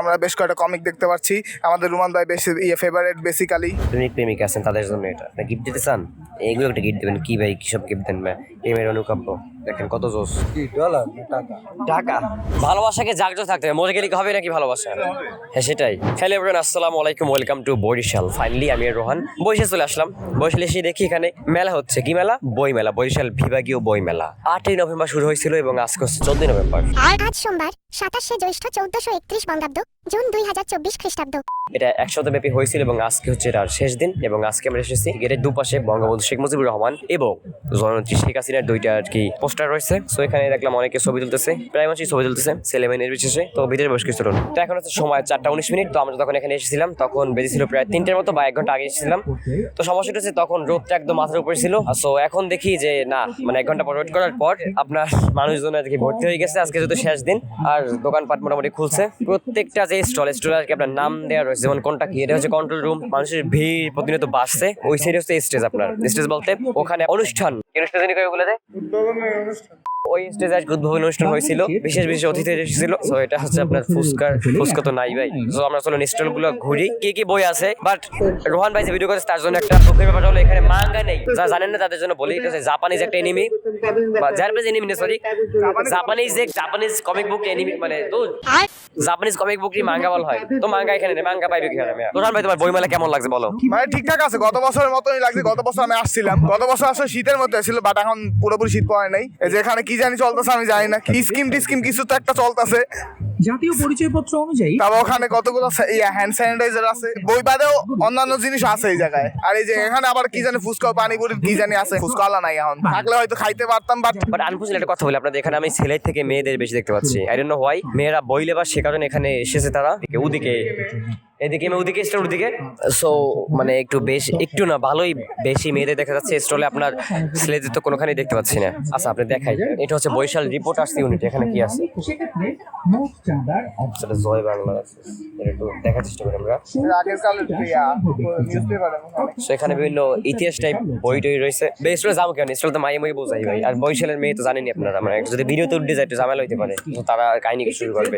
আমরা বেশ কয়েকটা কমিক দেখতে পাচ্ছি। আমাদের রুমান ভাই বেশি ইয়ে ফেভারিট বেসিক্যালি প্রেমিক প্রেমিক আছেন, তাদের জন্য এটা। গিফট দিতে চান? এগুলো একটা গিফট দেবেন। কী ভাই, কিসব গিফট দেন ভাই প্রেমের অনুকাব্য। দেখেন কত জোস। টাকা। ভালোবাসাকে জাগ্রত থাকতে হবে। মরে গেলে হবে নাকি ভালোবাসা? হ্যাঁ সেটাই। হ্যালো এভরিওয়ান আসসালামু আলাইকুম ওয়েলকাম টু বরিশাল ফাইনালি আমি রোহান। বরিশাল চলে আসলাম। বরিশাল এসে দেখি এখানে মেলা হচ্ছে। কি মেলা? বই মেলা। বরিশাল বিভাগীয় বই মেলা। আটই নভেম্বর শুরু হয়েছিল এবং আজকে হচ্ছে চোদ্দই নভেম্বর। আজ সোমবার সাতাশে জ্যৈষ্ঠ চৌদ্দশো একত্রিশ বঙ্গাব্দ জুন দুই হাজার চব্বিশ খ্রিস্টাব্দ। এটা এক সপ্তাহব্যাপী হয়েছিল এবং আজকে হচ্ছে এটার শেষ দিন এবং আজকে আমরা এসেছি গেটের দুপাশে বঙ্গবন্ধু শেখ মুজিবুর রহমান এবং জননেত্রী শেখ হাসিনার দুইটা আর কি পোস্টার রয়েছে। সো এখানে দেখলাম অনেকে ছবি তুলতেছে, প্রায় মানুষই ছবি তুলতেছে, ছেলে মেয়ে নির্বিশেষে। তো ভিতরে বসে কিছু তো এখন হচ্ছে সময় চারটা উনিশ মিনিট, তো আমরা যখন এখানে এসেছিলাম, তখন বেজেছিল প্রায় তিনটের মতো বা এক ঘণ্টা আগে এসেছিলাম। তো সমস্যাটা হচ্ছে তখন রোদটা একদম মাথার উপরে ছিল। সো এখন দেখি যে না মানে এক ঘণ্টা পর ওয়েট করার পর আপনার মানুষজন আর কি ভর্তি হয়ে গেছে। আজকে যেহেতু শেষ দিন, আর দোকানপাট মোটামুটি খুলছে। প্রত্যেকটা যে স্টল স্টল আর কি আপনার নাম দেওয়া রয়েছে যেমন কোনটা কি? এটা হচ্ছে কন্ট্রোল রুম মানুষের ভিড় প্রতিনিয়ত বাড়ছে। ওই সাইড হচ্ছে স্টেজ আপনার। স্টেজ বলতে ওখানে অনুষ্ঠান। অনুষ্ঠান জানি কয় ওগুলোতে ওই স্টেজে আজকে উদ্বোধন অনুষ্ঠান হয়েছিল বিশেষ বিশেষ অতিথি এসেছিল তো এটা হচ্ছে আপনার ফুচকার ফুচকা তো নাই ভাই তো আমরা চলো স্টলগুলো ঘুরি কি কি বই আছে বাট রোহান ভাই যে ভিডিও করেছে তার জন্য একটা দুঃখের ব্যাপার হলো এখানে মাঙ্গা নেই যারা জানেন না তাদের জন্য বলি এটা হচ্ছে জাপানিজ একটা এনিমি বা জাপানিজ এনিমি না সরি জাপানিজ যে জাপানিজ কমিক বুক এনিমি মানে তো জাপানিজ কমিক মাঙ্গা বলা হয় তো মাঙ্গা এখানে নেই মাঙ্গা পাইবে কীভাবে রোহান ভাই তোমার বইমেলা কেমন লাগছে বলো মানে ঠিকঠাক আছে গত বছরের মতনই লাগছে গত বছর আমি আসছিলাম গত বছর আসলে শীতের মধ্যে ছিল বাট এখন পুরোপুরি শীত পড়ে নাই। যেখানে কি জানি চলতেছে আমি জানি না। স্কিম টিস্কিম কিছু তো একটা চলতেছে। জাতীয় পরিচয়পত্র অনুযায়ী তারপর ওখানে কতগুলো হ্যান্ড স্যানিটাইজার আছে। বই বাদেও অন্যান্য জিনিস আছে এই জায়গায়। আর এই যে এখানে আবার কি জানি ফুচকা পানিপুরি কি জানি আছে। ফুচকা আলা নাই এখন। থাকলে হয়তো খাইতে পারতাম বাট বাট আনফর্চুনেট একটা কথা বলি আপনাদের এখানে আমি ছেলের থেকে মেয়েদের বেশি দেখতে পাচ্ছি। আই ডোন্ট নো হোয়াই মেয়েরা বই লেবার সে কারণে এখানে এসেছে তারা। ওদিকে এদিকে আমি ওদিকে স্টোর ওদিকে। সো মানে একটু বেশ একটু না ভালোই বেশি মেয়েদের দেখা যাচ্ছে। স্টলে আপনার ছেলেদের তো কোনোখানেই দেখতে পাচ্ছি না। আচ্ছা আপনি দেখাই। এটা হচ্ছে বৈশাল রিপোর্টার্স ইউনিট। এখানে কি আছে? চাঁদার সেটা জয় বাংলা আছে একটু দেখার চেষ্টা করি আমরা। আগের কালের নিউজ পেপারে সো এখানে বিভিন্ন ইতিহাস টাইপ বই টই রয়েছে। বেস্টলে যাব কেন? স্টলে তো মাই মই বোঝাই ভাই। আর বৈশালের মেয়ে তো জানেনি আপনারা। মানে যদি ভিডিওতে উঠে যায় একটু ঝামেলা হইতে পারে। তো তারা কাহিনী শুরু করবে।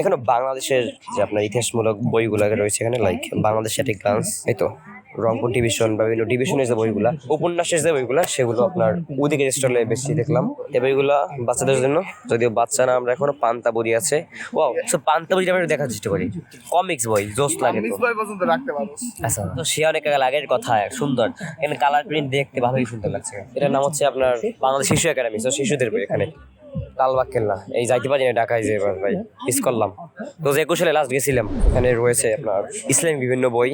এখানে বাংলাদেশের যে আপনার ইতিহাসমূলক বইগুলো রয়েছে এখানে লাইক বাংলাদেশের এট গ্লান্স এই তো। রংপুর ডিভিশন বা বিভিন্ন ডিভিশনের যে বইগুলা উপন্যাসের যে বইগুলা সেগুলো আপনার ওদিকে স্টলে বেশি দেখলাম। এই বইগুলা বাচ্চাদের জন্য যদিও বাচ্চা না আমরা এখনও পান্তা বই আছে। ও সো পান্তা বইটা আমরা দেখার চেষ্টা করি। কমিক্স বই জোস লাগে আচ্ছা তো সে অনেক আগের কথা সুন্দর। এখানে কালার প্রিন্ট দেখতে ভালোই সুন্দর লাগছে। এটার নাম হচ্ছে আপনার বাংলাদেশ শিশু একাডেমি তো শিশুদের বই এখানে। লালবাগ কেল্লা এই যাইতে পারি না ঢাকায় যে ভাই মিস করলাম। তো যে একুশ সালে লাস্ট গেছিলাম এখানে রয়েছে আপনার ইসলামিক বিভিন্ন বই।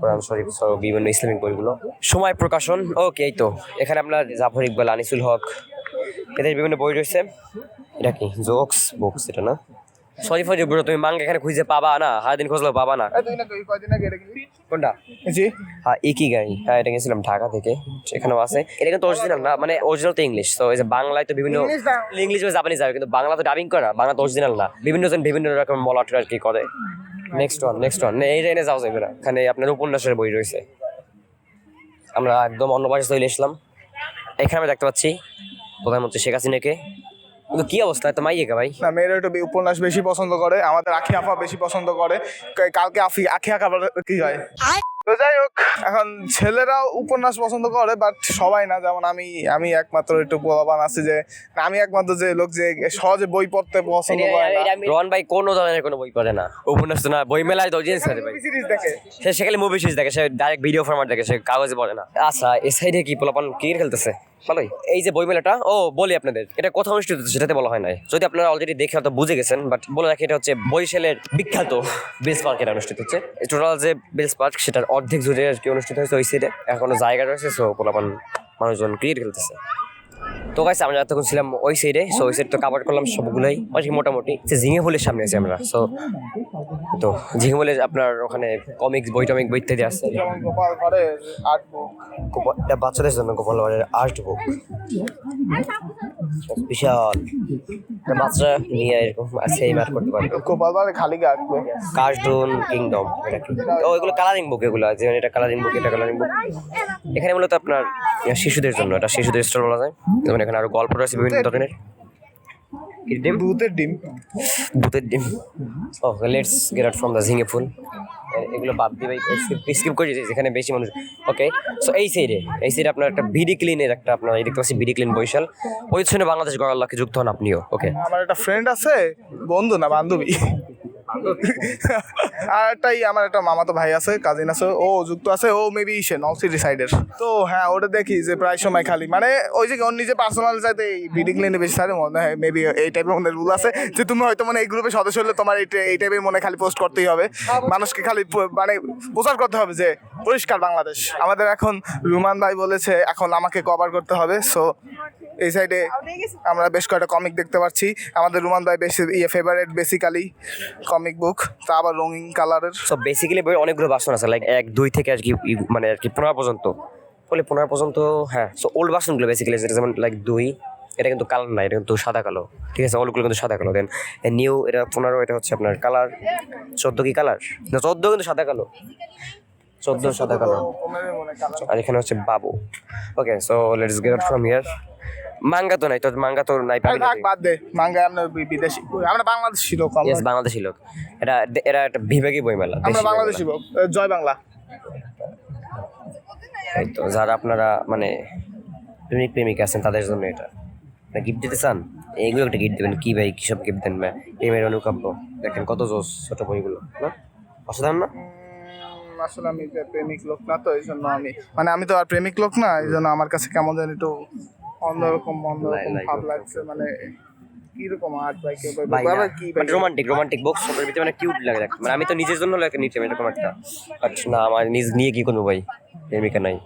কোরআন শরীফ সহ বিভিন্ন ইসলামিক বইগুলো। সময় প্রকাশন ওকে এই তো। এখানে আপনার জাফর ইকবাল আনিসুল হক এদের বিভিন্ন বই রয়েছে। এটা কি? জোকস বুকস এটা না? সরি ফর ব্রো তুমি মাঙ্গা এখানে খুঁজে পাবা না? সারাদিন খুঁজলেও পাবা না? না? কোনটা? জি। হ্যাঁ একই গাড়ি হ্যাঁ এটা গেছিলাম ঢাকা থেকে। সেখানেও আছে। এটা কিন্তু অরিজিনাল না মানে অরিজিনাল তো ইংলিশ তো এই যে বাংলায় তো বিভিন্ন না। ইংলিশ বা জাপানিজ যাবে কিন্তু বাংলা তো ডাবিং করা বাংলা তো অরিজিনাল না। বিভিন্ন জন বিভিন্ন রকম মলাট আর কি করে। নেক্সট ওয়ান নেক্সট ওয়ান এই লাইনে যাও যাবে না। এখানে আপনার উপন্যাসের বই রয়েছে। আমরা একদম অন্য পাশে চলে এসলাম এখানে আমরা দেখতে পাচ্ছি প্রধানমন্ত্রী শেখ হাসিনাকে। কিন্তু কি অবস্থা? তো মাইয়ে ভাই? না, মেয়েরা একটু উপন্যাস বেশি পছন্দ করে। আমাদের আখি আফা বেশি পছন্দ করে। কালকে আফি আখি আঁকা কি হয়? তো যাই হোক এখন ছেলেরাও উপন্যাস পছন্দ করে বাট সবাই না যেমন আমি আমি একমাত্র একটু প্রভাবান আছি যে আমি একমাত্র যে লোক যে সহজে বই পড়তে পছন্দ করে না। রোহন ভাই কোন ধরনের কোনো বই পড়ে না। উপন্যাস না বই মেলায় তো জিনিস ভাই। সিরিজ দেখে। সে সেখানে মুভি সিরিজ দেখে সে ডাইরেক্ট ভিডিও ফরম্যাট দেখে সে কাগজে পড়ে না। আচ্ছা এই সাইডে কি পোলাপান ক্রিকেট খেলতেছে? এই যে বইমেলাটা, ও, বলি আপনাদের, এটা কোথাও অনুষ্ঠিত সেটাতে বলা হয় নাই। যদি আপনারা অলরেডি দেখে হয়তো বুঝে গেছেন বাট বলে রাখি এটা হচ্ছে বরিশালের বিখ্যাত বিলস পার্ক এটা অনুষ্ঠিত হচ্ছে। টোটাল যে বেলস পার্ক সেটার অর্ধেক জুড়ে আর কি অনুষ্ঠিত হয়েছে ওই সিটে এখনও জায়গা রয়েছে সো পোলাপান মানুষজন ক্রিকেট খেলতেছে তো গাইছে আমরা যতক্ষণ ছিলাম ওই সাইডে সো ওই সাইড তো কাভার করলাম সবগুলোই। অনেক মোটামুটি যে ঝিঙে ফুলের সামনে আছি আমরা সো তো ঝিঙে ফুলের আপনার ওখানে কমিক্স বই টমিক বই ইত্যাদি আছে। বাচ্চাদের জন্য গোপাল আর্ট বুক বিশাল। বাচ্চা বাচ্চারা নিয়ে এরকম সেই মাঠ করতে পারবে। গোপাল ঘরে খালি আঁকবে কার্টুন কিংডম এটা কি? ও এগুলো কালারিং বুক এগুলো যেমন এটা কালারিং বুক এটা কালারিং বুক এখানে মূলত আপনার শিশুদের জন্য এটা শিশুদের স্টল বলা যায়। যেমন এখানে আরও গল্প রয়েছে বিভিন্ন ধরনের। ডিম? ভূতের ডিম। ভূতের ডিম। Okay let's get out from the ঝিঙে ফুল এগুলো বাদ দিয়ে স্কিপ করে দিয়েছি যেখানে বেশি মানুষ ওকে সো এই সাইডে এই সাইডে আপনার একটা বিডি ক্লিনের একটা আপনার এই দেখতে পাচ্ছি বিডি ক্লিন বৈশাল ওই জন্য বাংলাদেশ গড়াল্লাকে যুক্ত হন আপনিও ওকে আমার একটা ফ্রেন্ড আছে বন্ধু না বান্ধবী। আর একটাই আমার একটা মামাতো ভাই আছে কাজিন আছে, ও যুক্ত আছে, ও মেবি সে নলসিটি সাইডের তো হ্যাঁ ওটা দেখি যে প্রায় সময় খালি। মানে ওই যে ওর নিজে পার্সোনাল চাইতে এই বিডিং লাইনে বেশি সাইডে মনে হয় মেবি এই টাইপের মনে রুল আছে, যে তুমি হয়তো মানে এই গ্রুপে সদস্য হলে তোমার এই টাইপের মনে খালি পোস্ট করতেই হবে। মানুষকে খালি মানে প্রচার করতে হবে যে, পরিষ্কার বাংলাদেশ। আমাদের এখন রুমান ভাই বলেছে, এখন আমাকে কভার করতে হবে। সো এই সাইডে আমরা বেশ কয়েকটা কমিক দেখতে পাচ্ছি। আমাদের রুমান ভাই বেশি ইয়ে ফেভারিট বেসিক্যালি কমিক বুক তা আবার রঙিন কালারের সো বেসিক্যালি বই অনেকগুলো বাসন আছে লাইক এক দুই থেকে আর কি ই- মানে আর কি পনেরো পর্যন্ত। বলে পনেরো পর্যন্ত হ্যাঁ। সো ওল্ড বাসনগুলো বেসিক্যালি যেমন লাইক দুই এটা কিন্তু কালার না এটা কিন্তু সাদা কালো। ঠিক আছে ওল্ডগুলো কিন্তু সাদা কালো। দেন নিউ এটা পনেরো এটা হচ্ছে আপনার কালার চোদ্দ কি কালার না চোদ্দ কিন্তু সাদা কালো। চোদ্দ সাদা কালো। আর এখানে হচ্ছে বাবু। Okay so let's get out from here manga তো নাই তো মাঙ্গা তো নাই থাক বাদ দে। মাঙ্গা আমরা বিদেশি। আমরা বাংলাদেশি লোক ইয়েস বাংলাদেশি লোক। এটা এটা একটা বিভাগী বইমেলা আমরা দেশি বাংলাদেশি লোক। জয় বাংলা। এই তো যারা আপনারা মানে প্রেমিক প্রেমিকা আছেন তাদের জন্য এটা। গিফট দিতে চান? এইগুলো একটা গিফট দেবেন। কি ভাই কিসব গিফট দেন ম্যা প্রেমের অনুকাব্য। দেখেন কত জোস ছোট বইগুলো না? অসাধারণ না? আসলে আমি প্রেমিক লোক না তো এই জন্য আমি মানে আমি তো আর প্রেমিক লোক না এই জন্য আমার কাছে কেমন যেন একটু অন্যরকম অন্যরকম ভাব লাগছে মানে কীরকম আর্ট বাবা কি রোমান্টিক রোমান্টিক বক্স ওটার ভিতরে মানে কিউট লাগে মানে আমি তো নিজের জন্য লাগে এরকম একটা। বাট না আমার নিজ নিয়ে কি করব ভাই? প্রেমিকা নাই।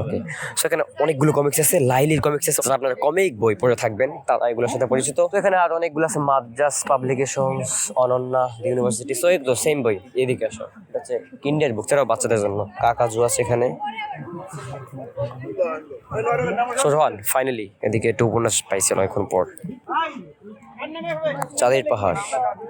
ওকে সেখানে অনেকগুলো কমিক্স আছে লাইলির কমিক্স আছে আপনারা কমিক বই পড়ে থাকবেন তারা এগুলোর সাথে পরিচিত। তো এখানে আর অনেকগুলো আছে Madras publications Ananya university so এগুলো সেম বই এদিকে আসো। এটা হচ্ছে কিন্ডের বুক ছাড়াও বাচ্চাদের জন্য। কাকাজু আছে এখানে। সো রোহান ফাইনালি এদিকে একটু উপন্যাস পাইছি অনেকক্ষণ পর। চাঁদের পাহাড়,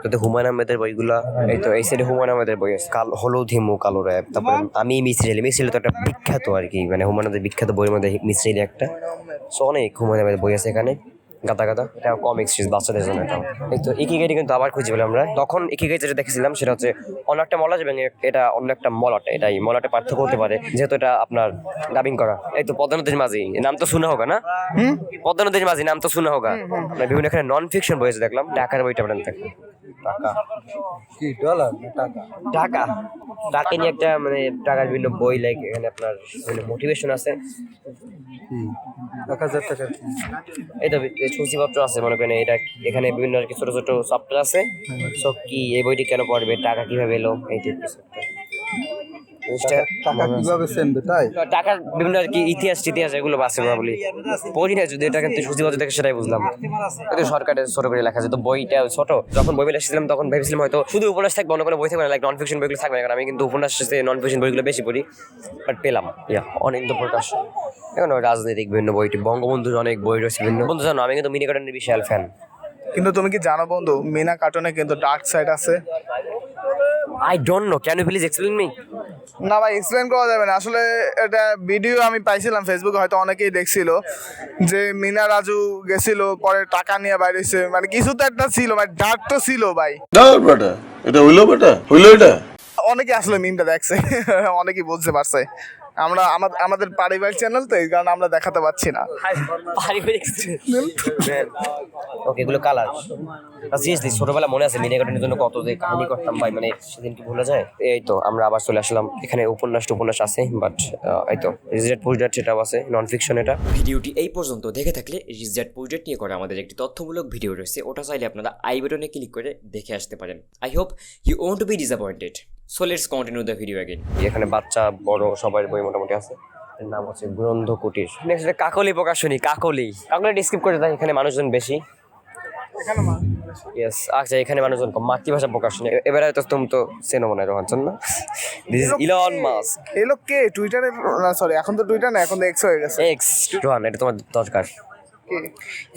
তাতে হুমায়ুন আহমেদের বইগুলা, এই তো এই সাইডে হুমায়ুন আহমেদের বই কাল হলুদ, হিমু, কালো র্যাব, তারপরে আমি মিসরেলি মিসরেলি তো একটা বিখ্যাত আর কি মানে হুমায়ুন আহমেদের বিখ্যাত বইয়ের মধ্যে মিসরেলি একটা। সো অনেক হুমায়ুন আহমেদের বই আছে এখানে। গাদা গাদা। এটা কমিক্স সিরিজ বাচ্চাদের জন্য এটা। এই তো ইকিগাইটি কিন্তু আবার খুঁজে পেলাম আমরা। তখন ইকিগাই যেটা দেখেছিলাম সেটা হচ্ছে অন্য একটা মলাট এবং এটা অন্য একটা মলাট এটা এই মলাটে পার্থক্য হতে পারে যেহেতু এটা আপনার ডাবিং করা। এই তো পদ্মা নদীর মাঝি নাম তো শুনে হোক না? পদ্মা নদীর মাঝি নাম তো শুনে হোক। আপনার বিভিন্ন এখানে নন ফিকশন বই আছে দেখলাম ঢাকার বইটা আপনার দেখলাম। টাকা। কি ডলার টাকা? টাকা। টাকা নিয়ে একটা মানে টাকার বিভিন্ন বই লাইক এখানে আপনার বিভিন্ন মোটিভেশন আছে। এক হাজার টাকা। এই তো সূচিপত্র আছে মনে করেন এটা এখানে বিভিন্ন আর কি ছোট ছোট সফটওয়্যার আছে সব কি এই বইটি কেন পড়বে টাকা কীভাবে এলো এই টাইপ কিছু একটা। জিনিসটা টাকা কীভাবে সেনবে তাই? টাকার বিভিন্ন আর কি ইতিহাস ইতিহাস এগুলো আছে বলি। পড়ি না যদি এটা কিন্তু সূচিপত্র দেখে সেটাই বুঝলাম। এটা সরকারের ছোট করে লেখা আছে তো বইটা ছোট। যখন বই মেলা এসেছিলাম তখন ভেবেছিলাম হয়তো শুধু উপন্যাস থাকবে অন্য কোনো বই থাকবে না লাইক নন ফিকশন বইগুলো থাকবে না কারণ আমি কিন্তু উপন্যাস নন ফিকশন বইগুলো বেশি পড়ি বাট পেলাম। ইয়া অনিন্দ প্রকাশ। এখন রাজনৈতিক বিভিন্ন বইটি বঙ্গবন্ধুর অনেক বই রয়েছে বিভিন্ন। বন্ধু জানো আমি কিন্তু মিনি কার্টনের বিশাল ফ্যান কিন্তু তুমি কি জানো বন্ধু মিনা কার্টুনে কিন্তু ডার্ক সাইড আছে। I don't know can you please explain me না ভাই এক্সপ্লেন করা যাবে না। আসলে এটা ভিডিও আমি পাইছিলাম ফেসবুকে হয়তো অনেকেই দেখছিল। যে মিনা রাজু গেছিল পরে টাকা নিয়ে বাইরে মানে কিছু তো একটা ছিল মানে ডাক তো ছিল ভাই। বেটা এটা হইল বেটা? হইল এটা? অনেকে আসলে মিমটা দেখছে। অনেকেই বুঝতে পারছে। আমরা আমাদের আমাদের পারিবারিক চ্যানেল তো এই কারণে আমরা দেখাতে পাচ্ছি না। ওকে এগুলো কালার সিরিয়াসলি ছোটবেলা মনে আছে মিনি কার্টুনের জন্য কত যে কাহিনী করতাম ভাই মানে সেদিন কি ভুলে যায়? এই তো আমরা আবার চলে আসলাম। এখানে উপন্যাস উপন্যাস আছে বাট এই তো রিজেট পুজডাট সেটাও আছে নন ফিকশন এটা। ভিডিওটি এই পর্যন্ত। দেখে থাকলে রিজার্ট প্রজেক্ট নিয়ে করা আমাদের একটি তথ্যমূলক ভিডিও রয়েছে ওটা চাইলে আপনারা আই বাটনে ক্লিক করে দেখে আসতে পারেন। I hope you won't be disappointed so let's continue the video again এখানে বাচ্চা বড় সবার বই মোটামুটি আছে। এর নাম হচ্ছে গ্রন্থ কুটির নেক্সট কাকলি প্রকাশনী কাকলি। কাকলি ডিসক্রিপ করে দেয় এখানে মানুষজন বেশি। ইয়েস আচ্ছা এখানে মানুষজন কম। মাতৃভাষা প্রকাশনী। এবারে হয়তো তুমি তো চেনো মনে হয় রোহানচন না দিস ইজ ইলন মাস্ক এই লোক কে? টুইটারে সরি এখন তো টুইটার না এখন তো এক্স হয়ে গেছে। এক্স রোহান এটা তোমার দরকার।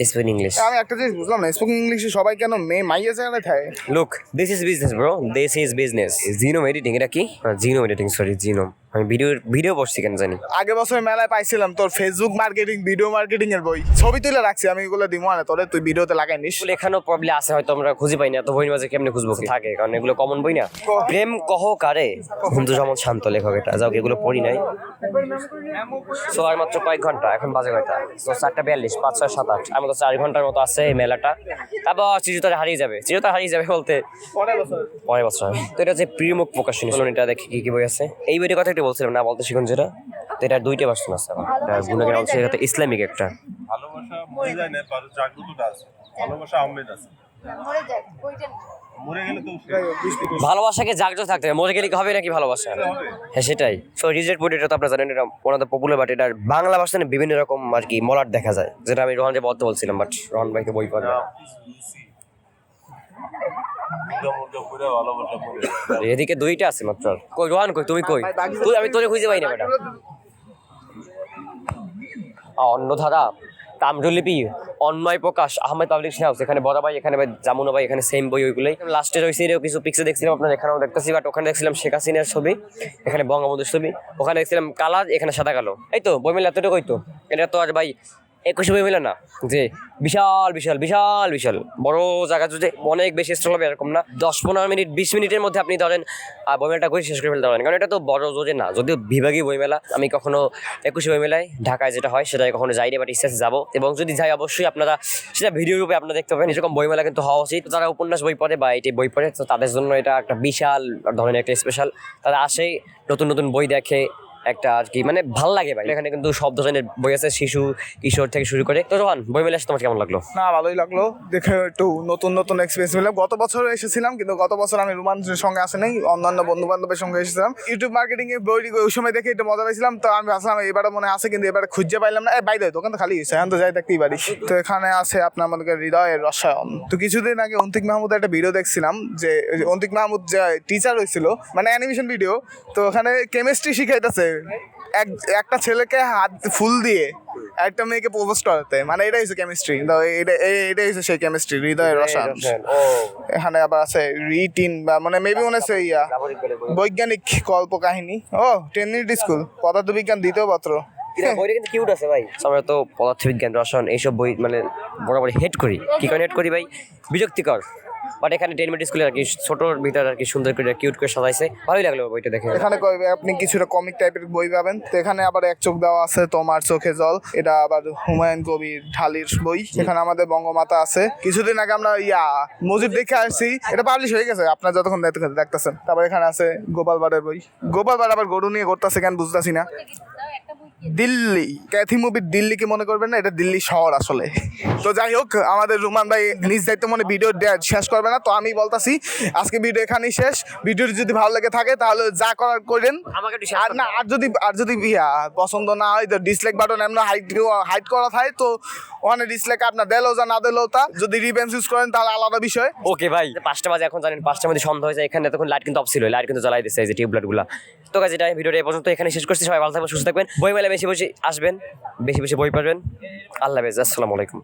স্পেন ইংলিশ আমি একটা জিনিস বুঝলাম না স্পোকেন ইংলিশে সবাই কেন মে মাইয়া জায়গায় থাকে look this is business bro this is business genome editing এটা কি? জিনোম এডিটিং সরি জিনোম আমি ভিডিও ভিডিও করছি কেন জানি। আগে বছর মেলায় পাইছিলাম তোর ফেসবুক মার্কেটিং ভিডিও মার্কেটিং এর বই। ছবি তুলে রাখছি আমি এগুলো দিব না তোরে তুই ভিডিওতে লাগাই নিস। এখানেও প্রবলেম আছে হয়তো আমরা খুঁজে পাই না তো বই মাঝে কেমনে খুঁজবো থাকে কারণ এগুলো কমন বই না। প্রেম কহ কারে? হিন্দু যেমন শান্ত লেখক এটা যাও এগুলো পড়ি নাই। সো আর মাত্র কয়েক ঘণ্টা এখন বাজে কয়টা? তো চারটা বিয়াল্লিশ পাঁচ ছয় সাত আট। আমার তো চার ঘণ্টার মতো আছে এই মেলাটা। তারপর চিরতরে হারিয়ে যাবে চিরতরে হারিয়ে যাবে বলতে পরের বছর। হবে। তো এটা হচ্ছে প্রিয়মুখ প্রকাশনী। চলুন এটা দেখি কি কি বই আছে। এই বইটার কথা একটু বলছিলাম না বলতে শিখুন যেটা। তো এটা দুইটা ভার্সন আছে আমার। এটা গুণাগার হচ্ছে এটা ইসলামিক একটা। ভালোবাসা মরে যায় না কারও জাগ্রতটা আছে। ভালোবাসা আহমেদ আছে। মরে গেলে তো ভালোবাসাকে জাগ্রত থাকতে হবে মরে গেলে কি হবে নাকি ভালোবাসা? হ্যাঁ সেটাই। সো রিজেট রিজেক্ট বইটা তো আপনারা জানেন এটা ওনাদের পপুলার বাট এটার বাংলা ভার্সনে বিভিন্ন রকম আর কি মলাট দেখা যায়। যেটা আমি রোহানকে বলতে বলছিলাম বাট রোহন ভাইকে বই পারবে এদিকে দুইটা আছে মাত্র। কই, রোহান কই, তুমি কই? তুই, আমি তোরে খুঁজে পাই না তাম্রলিপি প্রকাশ, আহমেদ পাবলিক হাউস, এখানে বড় ভাই, এখানে ভাই, জামুনা ভাই, এখানে সেম বই ওইগুলোই। লাস্টে রয়েছে এরকম কিছু পিক্সে দেখছিলাম আপনার, এখানেও দেখতেছি বাট ওখানে দেখছিলাম শেখ হাসিনার ছবি, এখানে বঙ্গবন্ধুর ছবি। ওখানে দেখছিলাম কালার এখানে সাদা কালো। এই তো বই মেলা এতটুকুই তো। এটা তো আর ভাই একুশে বই মেলা না। যে বিশাল বিশাল বিশাল বিশাল। বড় জায়গা যদি অনেক বেশি স্টল হবে, এরকম না। দশ, পনেরো মিনিট, বিশ মিনিটের মধ্যে আপনি ধরেন বইমেলাটা করে শেষ করে ফেলতে পারেন। কারণ এটা তো বড় জোরে না, যদিও বিভাগীয় বইমেলা, আমি কখনো একুশে বইমেলায় ঢাকায় যেটা হয় সেটা কখনো যাইনি বাট ইচ্ছা যাব। এবং যদি যাই, অবশ্যই আপনারা সেটা ভিডিও রূপে আপনারা দেখতে পাবেন। এরকম বইমেলা কিন্তু হওয়া উচিত। যারা উপন্যাস বই পড়ে বা এটি বই পড়ে, তো তাদের জন্য এটা একটা বিশাল ধরনের একটা স্পেশাল তারা আসে নতুন নতুন বই দেখে একটা আর কি মানে ভালো লাগে ভাই। এখানে কিন্তু সব ধরনের বই আছে, শিশু, কিশোর থেকে শুরু করে। তো রোহান, বই মেলা তোমার কেমন লাগল? না, ভালোই লাগল। দেখে একটু নতুন নতুন এক্সপিরিয়েন্স পেলাম। গত বছর এসেছিলাম, কিন্তু গত বছর আমি রোমাঞ্চের সঙ্গে আসে নাই অন্যান্য বন্ধু বান্ধবের সঙ্গে এসেছিলাম। ইউটিউব মার্কেটিং এর বই ওই সময় দেখে একটু মজা পাইছিলাম। তো আমি ভাবছিলাম এবারে মনে আছে, কিন্তু এবারে খুঁজে পাইলাম না। বাইরে দোকান তো খালি হয়েছে এখন তো যাই দেখতেই পারি। তো এখানে আছে আপনার আমাদের হৃদয়ের রসায়ন। তো কিছুদিন আগে অন্তিক মাহমুদের একটা ভিডিও দেখছিলাম, যে অন্তিক মাহমুদ যে টিচার হয়েছিল মানে অ্যানিমেশন ভিডিও তো ওখানে কেমিস্ট্রি শিখাইতেছে। এক একটা ছেলেকে হাত ফুল দিয়ে একটা মেয়েকে প্রপোজ করাতে। মানে এটাই হচ্ছে কেমিস্ট্রি এটাই হচ্ছে সেই কেমিস্ট্রি হৃদয়ের রসায়ন। এখানে আবার আছে রিটিন বা মানে মেবি মনে হচ্ছে ইয়া বৈজ্ঞানিক কল্প কাহিনী। ও টেন মিনিট স্কুল পদার্থবিজ্ঞান দ্বিতীয় পত্র। বইটা কিন্তু কিউট আছে ভাই। আমরা তো পদার্থবিজ্ঞান রসায়ন এইসব বই মানে বরাবর হেড করি। কি কারণে হেড করি ভাই? বিরক্তিকর। বাট এখানে টেন মিনিট স্কুলে আর কি ছোটোর ভিতরে আর কি সুন্দর করে কিউট করে সাজাইছে। ভালোই লাগল বইটা দেখে। এখানে কই- আপনি কিছুটা কমিক টাইপের বই পাবেন। তো এখানে আবার এক চোখ দেওয়া আছে তোমার চোখে জল। এটা আবার হুমায়ুন কবির ঢালির বই। এখানে আমাদের বঙ্গমাতা আছে। কিছুদিন আগে আমরা ইয়া মজুর দেখে আসছি। এটা পাবলিশ হয়ে গেছে। আপনার যতক্ষণ দেখতে- দেখতেছেন। তারপর এখানে আছে গোপাল বাড়ের বই। গোপাল বাড় আবার গরু নিয়ে করতেছে কেন বুঝতেছি না। দিল্লি। ক্যাথি মুভির দিল্লি কি মনে করবেন না এটা দিল্লি শহর আসলে। তো যাই হোক আমাদের রুমান ভাই নিজ দায়িত্ব মনে ভিডিও শেষ করবে না তো আমি বলতাছি আজকে ভিডিও এখানেই শেষ। ভিডিওটি যদি ভালো লেগে থাকে তাহলে যা করার করেন। আমাকে আর না আর যদি আর যদি ইয়া পছন্দ না হয় তো ডিসলাইক বাটন এমন হাইট হাইট করা থাকে তো ওখানে ডিসলাইক আপনার দেলো যা না দেলো তা। যদি রিভেন্স ইউজ করেন তাহলে আলাদা বিষয়। ওকে ভাই। পাঁচটা বাজে এখন জানেন পাঁচটার মধ্যে সন্ধ্যা হয়ে যায় এখানে তখন লাইট কিন্তু অফ ছিল লাইট কিন্তু জ্বালাই দিচ্ছে এই যে টিউব লাইটগুলো তো কাজ এটা ভিডিওটা এই পর্যন্ত এখানে শেষ করছি সবাই ভালো থাকবেন সুস্থ থাকবেন। বই মেলা বেশি বেশি আসবেন বেশি বেশি বই পাবেন আল্লাহ হাফেজ আসসালামু আলাইকুম।